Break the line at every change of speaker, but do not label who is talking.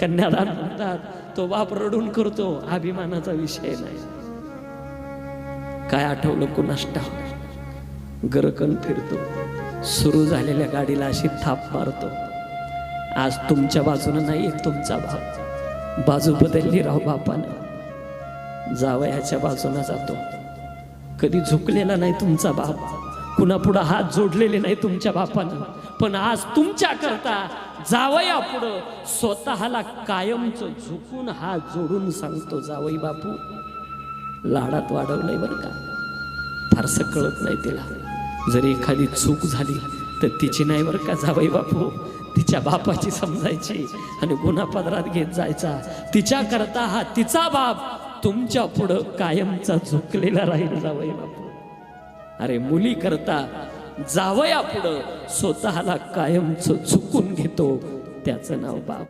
कन्यादान म्हणतात. तो बाप रडून करतो. अभिमानाचा विषय नाही. काय आठवलं कुणास गरकन फिरतो. सुरू झालेल्या गाडीला अशी थाप मारतो. आज तुमच्या बाजूनं नाही एक तुमचा भाव बाजू बदलली राव बापानं. जावयाच्या बाजूनं जातो. कधी झुकलेला नाही तुमचा बाप. कुणापुढं हात जोडलेले नाही तुमच्या बापानं. पण आज तुमच्या करता जावया पुढं स्वतःला कायमच झुकून हात जोडून सांगतो जावई बापू. लाडात वाढवलंय बरं का. फारसं कळत नाही तिला. जरी एखादी चूक झाली तर तिची नाही बरं का जावई बापू. तिच्या बापाची समजायची आणि गुन्हा पदरात घेत जायचा. तिच्या करता हा तिचा बाप तुमच्या पुढं कायमचा झुकलेला राहील जावई बापू. अरे मुली करता जावया पुढं. स्वतःला कायमच चुकून घेतो. त्याचं नाव बाप.